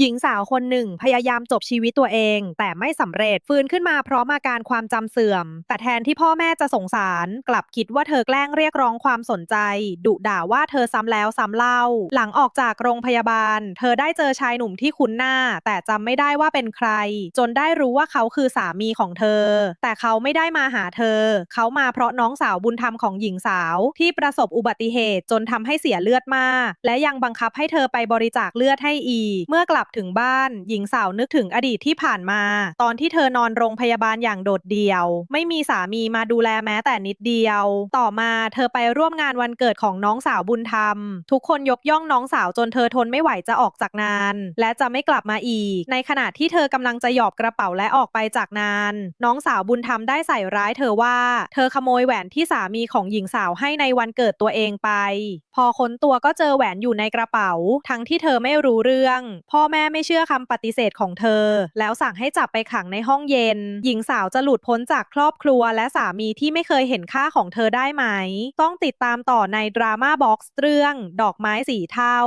หญิงสาวคนหนึ่งพยายามจบชีวิตตัวเอง แต่ไม่สำเร็จฟื้นขึ้นมาพร้อมอาการความจำเสื่อม แต่แทนที่พ่อแม่จะสงสาร กลับคิดว่าเธอแกล้งเรียกร้องความสนใจ ดุด่าว่าเธอซ้ำแล้วซ้ำเล่า หลังออกจากโรงพยาบาล เธอได้เจอชายหนุ่มที่คุ้นหน้า แต่จำไม่ได้ว่าเป็นใคร จนได้รู้ว่าเขาคือสามีของเธอ แต่เขาไม่ได้มาหาเธอ เขามาเพราะน้องสาวบุญธรรมของหญิงสาว ที่ประสบอุบัติเหตุจนทำให้เสียเลือดมาก และยังบังคับให้เธอไปบริจาคเลือดให้อีกเมื่อกลับถึงบ้าน หญิงสาวนึกถึงอดีตที่ผ่านมา ตอนที่เธอนอนโรงพยาบาลอย่างโดดเดี่ยว ไม่มีสามีมาดูแลแม้แต่นิดเดียว ต่อมาเธอไปร่วมงานวันเกิดของน้องสาวบุญธรรม ทุกคนยกย่องน้องสาวจนเธอทนไม่ไหวจะออกจากงาน และจะไม่กลับมาอีก ในขณะที่เธอกำลังจะหยอบกระเป๋าและออกไปจากงาน น้องสาวบุญธรรมได้ใส่ร้ายเธอว่า เธอขโมยแหวนที่สามีของหญิงสาวให้ในวันเกิดตัวเองไป พอค้นตัวก็เจอแหวนอยู่ในกระเป๋า ทั้งที่เธอไม่รู้เรื่อง พ่อแม่ไม่เชื่อคำปฏิเสธของเธอ แล้วสั่งให้จับไปขังในห้องเย็น หญิงสาวจะหลุดพ้นจากครอบครัวและสามีที่ไม่เคยเห็นค่าของเธอได้ไหม ต้องติดตามต่อในดราม่าบ็อกซ์เรื่อง ดอกไม้สีเทา